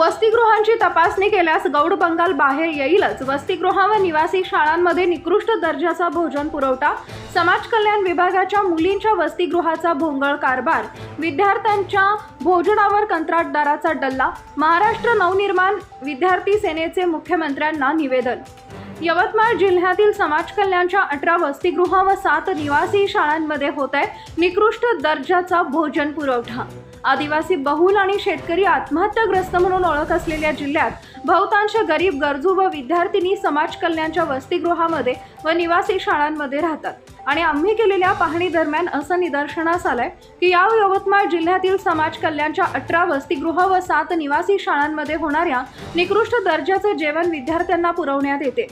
वसतिगृहांची तपासणी केल्यास गौड बंगाल बाहेर येईलच. वसतिगृह व निवासी शाळांमध्ये निकृष्ट दर्जाचा भोजन पुरवठा समाज कल्याण विभागाच्या मुलींच्या वसतिगृहाचा भोंगळ कारभार विद्यार्थ्यांच्या भोजनावर कंत्राटदाराचा डल्ला महाराष्ट्र नवनिर्माण विद्यार्थी सेनेचे मुख्यमंत्र्यांना निवेदन. यवतमाळ जिल्ह्यातील समाज कल्याणच्या अठरा वसतिगृह व सात निवासी शाळांमध्ये होत आहे निकृष्ट दर्जाचा भोजन पुरवठा. आदिवासी बहुल आणि शेतकरी आत्महत्याग्रस्त म्हणून ओळख असलेल्या जिल्ह्यात बहुतांश गरीब गरजू व विद्यार्थिनी समाज कल्याणच्या वसतिगृहामध्ये व निवासी शाळांमध्ये राहतात. आणि आम्ही केलेल्या पाहणी दरम्यान असं निदर्शनास आलंय की या यवतमाळ जिल्ह्यातील समाज कल्याणच्या अठरा वसतिगृह व सात निवासी शाळांमध्ये होणाऱ्या निकृष्ट दर्जाचं जेवण विद्यार्थ्यांना पुरवण्यात येते.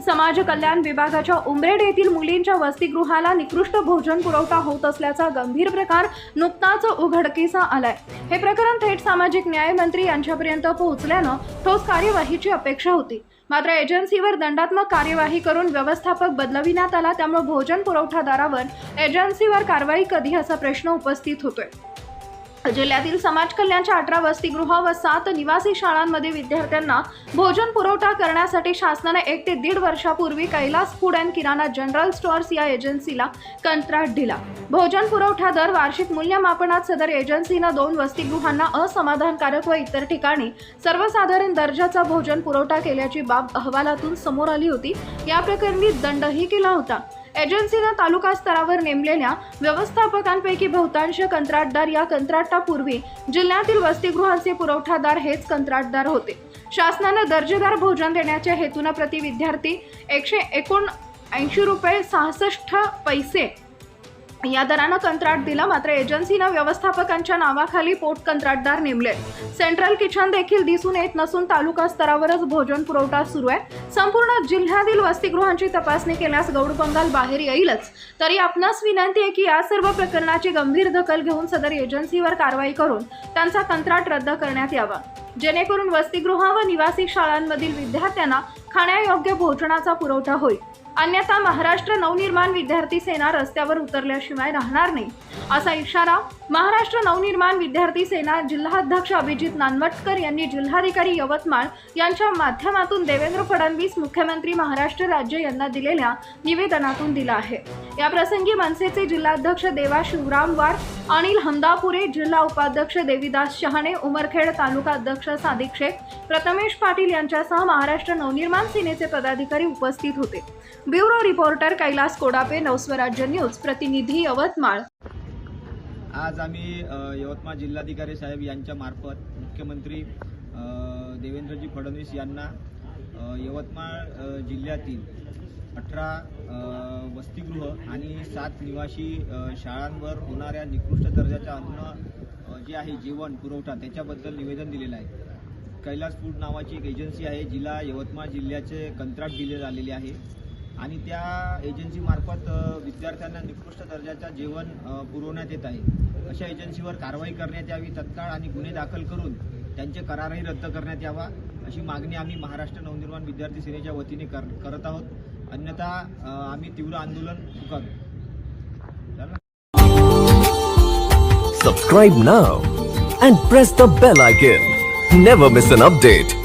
समाज कल्याण विभागाच्या उमरेड येथील मुलींच्या वसतिगृहाला निकृष्ट भोजन पुरवठा होत असल्याचा गंभीर प्रकार नुकताच उघडकीसा आलाय. हे प्रकरण थेट सामाजिक न्याय मंत्री यांच्यापर्यंत पोहोचल्यानं ठोस कार्यवाहीची अपेक्षा होती. मात्र एजन्सीवर दंडात्मक कार्यवाही करून व्यवस्थापक बदलविण्यात आला त्यामुळे भोजन पुरवठादारावर एजन्सीवर कारवाई कधी असा प्रश्न उपस्थित होतोय. जिल्ह्यातील समाज कल्याणच्या अठरा वसतिगृह व सात निवासी शाळांमध्ये विद्यार्थ्यांना भोजन पुरवठा करण्यासाठी शासनाने एक ते दीड वर्षापूर्वी Kailas food and Kirana general stores या एजन्सीला कंत्राट दिला. भोजन पुरवठा दर वार्षिक मूल्यमापनात सदर एजन्सीनं दोन वसतिगृहांना असमाधानकारक व इतर ठिकाणी सर्वसाधारण दर्जाचा भोजन पुरवठा केल्याची बाब अहवालातून समोर आली होती. या प्रकरणी दंडही केला होता. एजन्सीनं तालुका स्तरावर नेमलेल्या व्यवस्थापकांपैकी बहुतांश कंत्राटदार या कंत्राटापूर्वी जिल्ह्यातील वसतिगृहांचे पुरवठादार हेच कंत्राटदार होते. शासनानं दर्जेदार भोजन देण्याच्या हेतूनं प्रति विद्यार्थी एकशे एकोण ऐंशी रुपये सहासष्ट पैसे या दरानं कंत्राट दिलं मात्र एजन्सीनं व्यवस्थापकांच्या नावाखाली पोट कंत्राटदार नेमले. सेंट्रल किचन देखील दिसून येत नसून तालुका स्तरावरच भोजन पुरवठा सुरू आहे. संपूर्ण जिल्ह्यातील वसतिगृहांची तपासणी केल्यास गौड बंगाल बाहेर येईलच. तरी आपणास विनंती आहे की या सर्व प्रकरणाची गंभीर दखल घेऊन सदर एजन्सीवर कारवाई करून त्यांचा कंत्राट रद्द करण्यात यावा. जेणेकरून वसतिगृह व निवासी शाळांमधील विद्यार्थ्यांना खाण्यायोग्य भोजनाचा पुरवठा होईल. अन्यथा महाराष्ट्र नवनिर्माण विद्यार्थी सेना रस्त्यावर उतरल्याशिवाय राहणार नाही असा इशारा महाराष्ट्र नवनिर्माण विद्यार्थी सेना जिल्हाध्यक्ष अभिजित नानवटकर यांनी जिल्हाधिकारी यवतमाळ यांच्या माध्यमातून देवेंद्र फडणवीस मुख्यमंत्री महाराष्ट्र राज्य यांना दिलेल्या निवेदनातून दिला आहे. या प्रसंगी मनसेचे जिल्हाध्यक्ष देवा शिवरामवार अनिल हमदापुरे जिल्हा उपाध्यक्ष देवीदास शहाणे उमरखेड तालुका अध्यक्ष सादिक शेख प्रथमेश पाटील यांच्यासह महाराष्ट्र नवनिर्माण सेनेचे पदाधिकारी उपस्थित होते. Bureau reporter Kailas Kodape Navswarajya news प्रतिनिधी यवतमाळ. आज आम्ही यवतमाळ जिल्हाधिकारी साहेब यांच्या मार्फत मुख्यमंत्री देवेंद्रजी फडणवीस यांना यवतमाळ जिल्ह्यातील अठरा वसतिगृह आणि सात निवासी शाळांवर होणाऱ्या निकृष्ट दर्जाच्या अन्न जे आहे जेवण पुरवठा त्याच्याबद्दल निवेदन दिलेलं आहे. कैलास फूड नावाची एक एजन्सी आहे जिला यवतमाळ जिल्ह्याचे कंत्राट दिले झालेले आहे. आणि त्या एजन्सीमार्फत विद्यार्थ्यांना निकृष्ट दर्जाचं जेवण पुरवण्यात येत आहे अशा एजन्सीवर कारवाई करण्यात यावी तत्काळ आणि गुन्हे दाखल करून त्यांचे करारही रद्द करण्यात यावा अशी मागणी आम्ही महाराष्ट्र नवनिर्माण विद्यार्थी सेनेच्या वतीने कर करत आहोत अन्यथा आम्ही तीव्र आंदोलन करू झालं? Subscribe now and press the bell icon. Never miss an update.